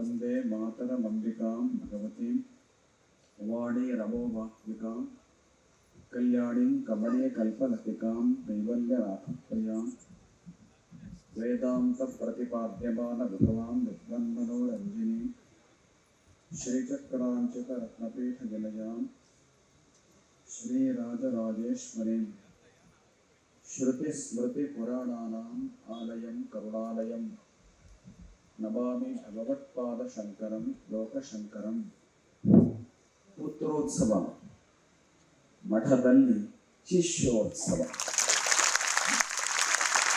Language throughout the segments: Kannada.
वन्दे मातरमम्बिकां भगवतीं वाणी रमोवात्मिकां कल्याणीं कमले कल्पलतिकां कैवल्यनाथप्रियां वेदान्तप्रतिपाद्यमानविभवां विद्वन्मनोरञ्जिनीं श्रीचक्राञ्चितरत्नपीठनिलयां श्रीराजराजेश्वरीं श्रुतिस्मृतिपुराणानाम् आलयं నమామి భగవత్పాద శంకరం లోకశంకరం పుత్రోత్సవ మఠదల్లి శిష్యోత్సವ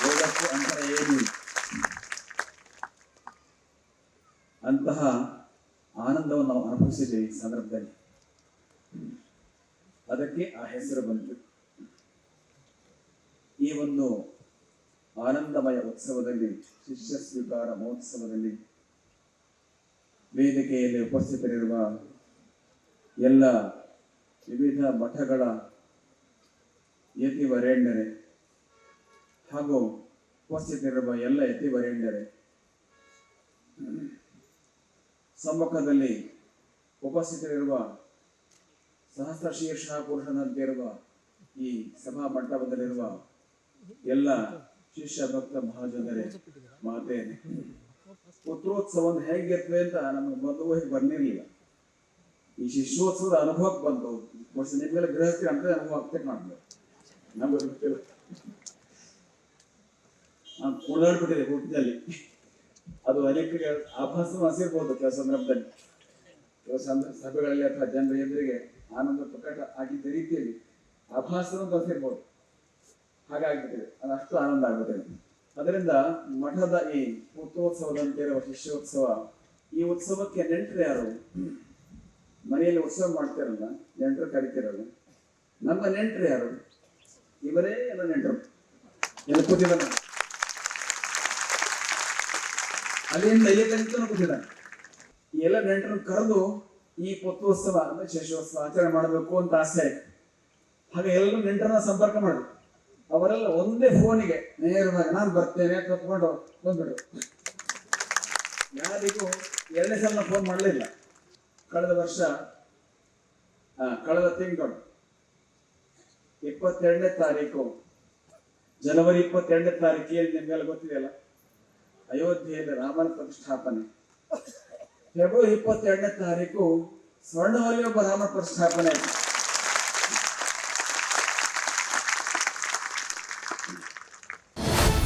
ವೇದಕ್ಕೂ ಅಂತರ ಏನು ಅಂತಹ ಆನಂದವನ್ನು ನಾವು ಅನುಭವಿಸಿದ್ದೇವೆ ಈ ಸಂದರ್ಭದಲ್ಲಿ ಅದಕ್ಕೆ ಆ ಹೆಸರು ಬಂತು ಈ ಒಂದು ಆನಂದಮಯ ಉತ್ಸವದಲ್ಲಿ ಶಿಷ್ಯ ಸ್ವೀಕಾರ ಮಹೋತ್ಸವದಲ್ಲಿ ವೇದಿಕೆಯಲ್ಲಿ ಉಪಸ್ಥಿತರಿರುವ ಎಲ್ಲ ವಿವಿಧ ಮಠಗಳ ಯತಿವರೇಣ್ಯರೇ ಹಾಗೂ ಉಪಸ್ಥಿತರಿರುವ ಎಲ್ಲ ಯತಿವರೇಣ್ಯರೇ, ಸಮ್ಮುಖದಲ್ಲಿ ಉಪಸ್ಥಿತರಿರುವ ಸಹಸ್ರ ಶೀರ್ಷ ಪುರುಷನಂತಿರುವ ಈ ಸಭಾ ಮಂಟಪದಲ್ಲಿರುವ ಎಲ್ಲ ಶಿಷ್ಯ ಭಕ್ತ ಮಹಾಜನರೇ. ಮಾತೆ ಪುತ್ರೋತ್ಸವ ಹೇಗಿರ್ತದೆ ಅಂತ ನಮಗೆ ಊಹೆಗೆ ಬಂದಿರಲಿಲ್ಲ ಈ ಶಿಷ್ಯೋತ್ಸವದ ಅನುಭವಕ್ಕೆ ಬಂತು. ವರ್ಷ ನಿಮ್ಮ ಮೇಲೆ ಗೃಹಸ್ಥಿ ಅಂತ ಅನುಭವ ಆಗ್ತದೆ ನಮ್ಗೆ. ನಮ್ಗೆ ಗೊತ್ತಿಲ್ಲ. ನಾನು ಕುಣಿದಾಡ್ಬಿಟ್ಟಿದೆ ಹುಟ್ಟಿದಲ್ಲಿ ಅದು ಅನೇಕ ಆಭಾಸ ಹಸಿರ್ಬೋದು ಕೆಲವು ಸಂದರ್ಭದಲ್ಲಿ. ಕೆಲವು ಸಭೆಗಳಲ್ಲಿ ಅಥವಾ ಜನರ ಎದುರಿಗೆ ಆನಂದ ಪ್ರಕಟ ಆಗಿದ್ದ ರೀತಿಯಲ್ಲಿ ಆಭಾಸ ಅಂತ ಅನಿಸಿರ್ಬೋದು ಹಾಗಾಗ್ಬಿಟ್ಟಿದೆ ಅದಷ್ಟು ಆನಂದ ಆಗುತ್ತೆ. ಅದರಿಂದ ಮಠದ ಈ ಪುತ್ರೋತ್ಸವದಂತಿರುವ ಶಿಷ್ಯೋತ್ಸವ, ಈ ಉತ್ಸವಕ್ಕೆ ನೆಂಟರು ಯಾರು? ಮನೆಯಲ್ಲಿ ಉತ್ಸವ ಮಾಡ್ತಿರಲ್ಲ, ನೆಂಟರು ಕರಿತಿರಲ್ಲ. ನಮ್ಮ ನೆಂಟರು ಯಾರು? ಇವರೇ ಎಲ್ಲ ನೆಂಟರು. ಎಲ್ಲ ಅಲ್ಲಿಂದ ಇಲ್ಲಿ ತನಕ ಕೂತಿದ್ದಾನೆ ಎಲ್ಲ ನೆಂಟರನ್ನು ಕರೆದು ಈ ಪುತ್ರೋತ್ಸವ ಅಂದ್ರೆ ಶೇಷೋತ್ಸವ ಆಚರಣೆ ಮಾಡಬೇಕು ಅಂತ ಆಸೆ. ಹಾಗೆ ಎಲ್ಲರೂ ನೆಂಟರನ್ನ ಸಂಪರ್ಕ ಮಾಡಿದ್ರು ಅವರೆಲ್ಲ ಒಂದೇ ಫೋನಿಗೆ, ನೇರವಾಗಿ ನಾನು ಬರ್ತೇನೆ ಕತ್ಕೊಂಡು ಬಂದ್ಬಿಡು ಯಾರಿಗೂ ಎರಡನೇ ಸಲ ಫೋನ್ ಮಾಡಲಿಲ್ಲ. ಕಳೆದ ವರ್ಷ ಕಳೆದ ತಿಂಗಳು, ಇಪ್ಪತ್ತೆರಡನೇ ತಾರೀಕು, ಜನವರಿ ಇಪ್ಪತ್ತೆರಡನೇ ತಾರೀಕಿಗೆ ನಿಮ್ಗೆಲ್ಲ ಗೊತ್ತಿದೆಯಲ್ಲ? ಅಯೋಧ್ಯೆಯಲ್ಲಿ ರಾಮನ ಪ್ರತಿಷ್ಠಾಪನೆ. ಫೆಬ್ರವರಿ ಇಪ್ಪತ್ತೆರಡನೇ ತಾರೀಕು, ಸ್ವರ್ಣವಲ್ಲಿ ಒಬ್ಬ ರಾಮನ ಪ್ರತಿಷ್ಠಾಪನೆ ಆಯ್ತು.